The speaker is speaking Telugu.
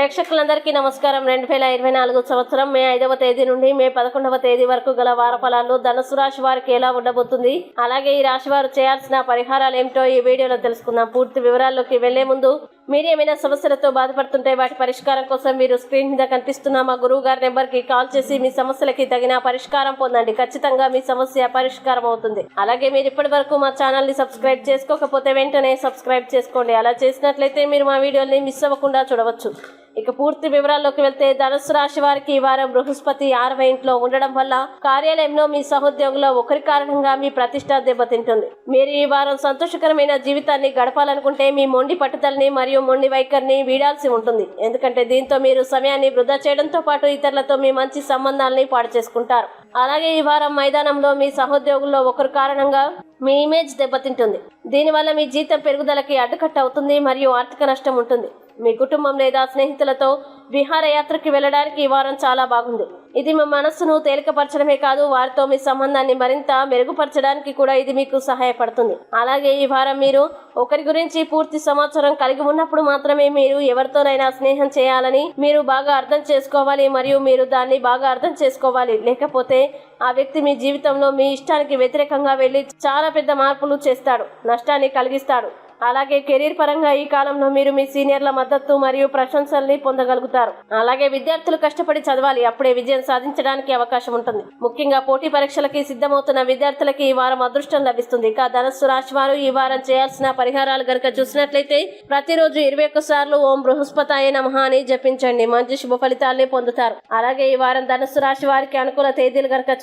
ప్రేక్షకులందరికీ నమస్కారం. రెండు వేల ఇరవై నాలుగు సంవత్సరం మే ఐదవ తేదీ నుండి మే పదకొండవ తేదీ వరకు గల వార ఫలాలు ధనుసు రాశి వారికి ఎలా ఉండబోతుంది? అలాగే ఈ రాశి వారు చేయాల్సిన పరిహారాలు ఏమిటో ఈ వీడియోలో తెలుసుకుందాం. పూర్తి వివరాల్లోకి వెళ్ళే ముందు మీరు ఏమైనా సమస్యలతో బాధపడుతుంటే వాటి పరిష్కారం కోసం మీరు స్క్రీన్ మీద కనిపిస్తున్న మా గురువు గారి నెంబర్కి కాల్ చేసి మీ సమస్యలకి తగిన పరిష్కారం పొందండి. ఖచ్చితంగా మీ సమస్య పరిష్కారం అవుతుంది. అలాగే మీరు ఇప్పటి వరకు మా ఛానల్ని సబ్స్క్రైబ్ చేసుకోకపోతే వెంటనే సబ్స్క్రైబ్ చేసుకోండి. అలా చేసినట్లయితే మీరు మా వీడియోని మిస్ అవ్వకుండా చూడవచ్చు. ఇక పూర్తి వివరాల్లోకి వెళ్తే ధనుసు రాశి వారికి ఈ వారం బృహస్పతి ఆరవ ఇంట్లో ఉండడం వల్ల కార్యాలయంలో మీ సహోద్యోగుల ఒకరి కారణంగా మీ ప్రతిష్ట దెబ్బతింటుంది. మీరు ఈ వారం సంతోషకరమైన జీవితాన్ని గడపాలనుకుంటే మీ మొండి పట్టుదలని మరియు మొండి వైఖరిని వీడాల్సి ఉంటుంది. ఎందుకంటే దీంతో మీరు సమయాన్ని వృధా చేయడంతో పాటు ఇతరులతో మీ మంచి సంబంధాలని పాడు చేసుకుంటారు. అలాగే ఈ వారం మైదానంలో మీ సహోద్యోగుల్లో ఒకరు కారణంగా మీ ఇమేజ్ దెబ్బతింటుంది. దీనివల్ల మీ జీతం పెరుగుదలకి అడ్డుకట్ట అవుతుంది మరియు ఆర్థిక నష్టం ఉంటుంది. మీ కుటుంబం లేదా స్నేహితులతో విహారయాత్రకి వెళ్ళడానికి ఈ వారం చాలా బాగుంది. ఇది మీ మనస్సును తేలికపరచడమే కాదు వారితో మీ సంబంధాన్ని మరింత మెరుగుపరచడానికి కూడా ఇది మీకు సహాయపడుతుంది. అలాగే ఈ వారం మీరు ఒకరి గురించి పూర్తి సమాచారం కలిగి ఉన్నప్పుడు మాత్రమే మీరు ఎవరితోనైనా స్నేహం చేయాలని మీరు బాగా అర్థం చేసుకోవాలి మరియు మీరు దాన్ని బాగా అర్థం చేసుకోవాలి. లేకపోతే ఆ వ్యక్తి మీ జీవితంలో మీ ఇష్టానికి వ్యతిరేకంగా వెళ్ళి చాలా పెద్ద మార్పులు చేస్తాడు నష్టాన్ని కలిగిస్తాడు. అలాగే కెరీర్ పరంగా ఈ కాలంలో మీరు మీ సీనియర్ల మద్దతు మరియు ప్రశంసల్ని పొందగలుగుతారు. అలాగే విద్యార్థులు కష్టపడి చదవాలి అప్పుడే విజయం సాధించడానికి అవకాశం ఉంటుంది. ముఖ్యంగా పోటీ పరీక్షలకి సిద్ధమవుతున్న విద్యార్థులకి ఈ వారం అదృష్టం లభిస్తుంది. ఇక ధనస్సు రాశి వారు ఈ వారం చేయాల్సిన పరిహారాలు గనుక చూసినట్లయితే ప్రతిరోజు ఇరవై ఒక్క సార్లు ఓం బృహస్పతాయ నమః అని జపించండి. మంచి శుభ ఫలితాల్ని పొందుతారు. అలాగే ఈ వారం ధనస్సు రాశి వారికి అనుకూల తేదీలు గనుక